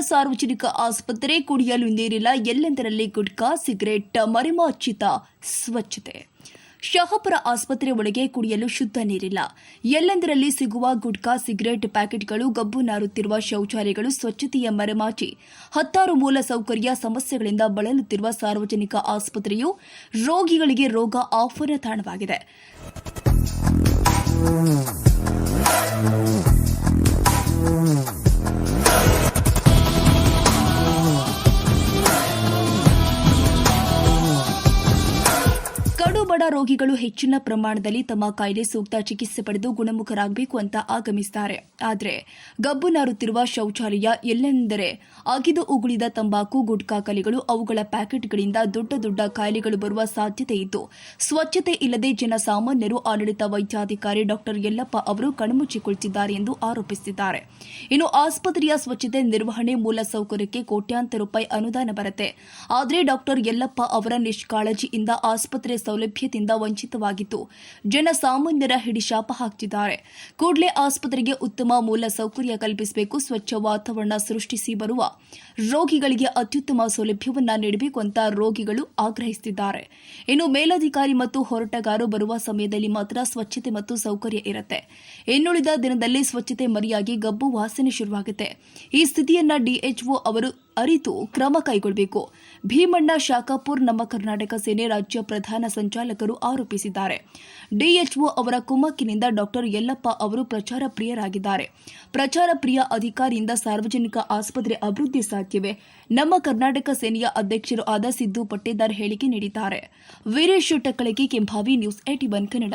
ಸಾರ್ವಜನಿಕ ಆಸ್ಪತ್ರೆ ಕುಡಿಯಲು ನೀರಿಲ್ಲ, ಎಲ್ಲೆಂದರಲ್ಲಿ ಗುಟ್ಕಾ, ಸಿಗರೆಟ್, ಮರೆಮಾಚಿತ ಸ್ವಚ್ಛತೆ. ಶಹಾಪುರ ಆಸ್ಪತ್ರೆ ಒಳಗೆ ಕುಡಿಯಲು ಶುದ್ಧ ನೀರಿಲ್ಲ. ಎಲ್ಲೆಂದರಲ್ಲಿ ಸಿಗುವ ಗುಟ್ಕಾ, ಸಿಗರೆಟ್ ಪ್ಯಾಕೆಟ್ಗಳು ಗಬ್ಬು ನಾರುತ್ತಿರುವ ಶೌಚಾಲಯಗಳು ಸ್ವಚ್ಛತೆಯ ಮರೆಮಾಚಿ, ಹತ್ತಾರು ಮೂಲ ಸೌಕರ್ಯ ಸಮಸ್ಯೆಗಳಿಂದ ಬಳಲುತ್ತಿರುವ ಸಾರ್ವಜನಿಕ ಆಸ್ಪತ್ರೆಯು ರೋಗಿಗಳಿಗೆ ರೋಗ ಆಹ್ವಾನ ತಾಣವಾಗಿದೆ. ಕಡು ಬಡ ರೋಗಿಗಳು ಹೆಚ್ಚಿನ ಪ್ರಮಾಣದಲ್ಲಿ ತಮ್ಮ ಕಾಯಿಲೆ ಸೂಕ್ತ ಚಿಕಿತ್ಸೆ ಪಡೆದು ಗುಣಮುಖರಾಗಬೇಕು ಅಂತ ಆಗಮಿಸುತ್ತಾರೆ ಆದರೆ ಗಬ್ಬು ನಾರುತ್ತಿರುವ ಶೌಚಾಲಯ ಎಲ್ಲೆಂದರೆ ಅಗಿದು ಉಗುಳಿದ ತಂಬಾಕು, ಗುಟ್ಕಾ ಕಲಿಗಳು, ಅವುಗಳ ಪ್ಯಾಕೆಟ್ಗಳಿಂದ ದೊಡ್ಡ ದೊಡ್ಡ ಕಾಯಿಲೆಗಳು ಬರುವ ಸಾಧ್ಯತೆ ಇದ್ದು, ಸ್ವಚ್ಛತೆ ಇಲ್ಲದೆ ಜನಸಾಮಾನ್ಯರು ಆಡಳಿತ ವೈದ್ಯಾಧಿಕಾರಿ ಡಾಕ್ಟರ್ ಯಲ್ಲಪ್ಪ ಅವರು ಕಣ್ಮುಚ್ಚಿಕೊಳ್ತಿದ್ದಾರೆ ಎಂದು ಆರೋಪಿಸಿದ್ದಾರೆ. ಇನ್ನು ಆಸ್ಪತ್ರೆಯ ಸ್ವಚ್ಛತೆ ನಿರ್ವಹಣೆ ಮೂಲ ಸೌಕರ್ಯಕ್ಕೆ ಕೋಟ್ಯಾಂತರ ರೂಪಾಯಿ ಅನುದಾನ ಬರುತ್ತೆ. ಆದರೆ ಡಾಕ್ಟರ್ ಯಲ್ಲಪ್ಪ ಅವರ ನಿಷ್ಕಾಳಜಿಯಿಂದ ಆಸ್ಪತ್ರೆ ಸೌಲಭ್ಯದಿಂದ ವಂಚಿತವಾಗಿದ್ದು ಜನಸಾಮಾನ್ಯರ ಹಿಡಿಶಾಪ ಹಾಕ್ತಿದ್ದಾರೆ. ಕೂಡಲೇ ಆಸ್ಪತ್ರೆಗೆ ಉತ್ತಮ ಮೂಲ ಸೌಕರ್ಯ ಕಲ್ಪಿಸಬೇಕು, ಸ್ವಚ್ಛ ವಾತಾವರಣ ಸೃಷ್ಟಿಸಿ ಬರುವ ರೋಗಿಗಳಿಗೆ ಅತ್ಯುತ್ತಮ ಸೌಲಭ್ಯವನ್ನು ನೀಡಬೇಕು ಅಂತ ರೋಗಿಗಳು ಆಗ್ರಹಿಸುತ್ತಿದ್ದಾರೆ ಇನ್ನು ಮೇಲಧಿಕಾರಿ ಮತ್ತು ಹೋರಾಟಗಾರು ಬರುವ ಸಮಯದಲ್ಲಿ ಮಾತ್ರ ಸ್ವಚ್ಛತೆ ಮತ್ತು ಸೌಕರ್ಯ ಇರುತ್ತೆ. ಇನ್ನುಳಿದ ದಿನದಲ್ಲಿ ಸ್ವಚ್ಛತೆ ಮರೆಯಾಗಿ ಗಬ್ಬು ವಾಸನೆ ಶುರುವಾಗುತ್ತೆ. ಈ ಸ್ಥಿತಿಯನ್ನ ಡಿಎಚ್ಒ ಅವರು ಅರಿತು ಕ್ರಮ ಕೈಗೊಳ್ಳಬೇಕು. ಭೀಮಣ್ಣ ಶಾಖಾಪುರ್ ನಮ್ಮ ಕರ್ನಾಟಕ ಸೇನೆ ರಾಜ್ಯ ಪ್ರಧಾನ ಸಂಚಾಲಕರು ಆರೋಪಿಸಿದ್ದಾರೆ. ಡಿಎಚ್ಒ ಅವರ ಕುಮ್ಮಕ್ಕಿನಿಂದ ಡಾಕ್ಟರ್ ಯಲ್ಲಪ್ಪ ಅವರು ಪ್ರಚಾರ ಪ್ರಿಯರಾಗಿದ್ದಾರೆ. ಪ್ರಚಾರ ಪ್ರಿಯ ಅಧಿಕಾರಿಯಿಂದ ಸಾರ್ವಜನಿಕ ಆಸ್ಪತ್ರೆ ಅಭಿವೃದ್ಧಿ ಸಾಧ್ಯವೇ? ನಮ್ಮ ಕರ್ನಾಟಕ ಸೇನೆಯ ಅಧ್ಯಕ್ಷರು ಆದ ಸಿದ್ದು ಪಟ್ಟೇದಾರ್ ಹೇಳಿಕೆ ನೀಡಿದ್ದಾರೆ. Veeresh Takkalagi Kembhavi news eighty Kannada.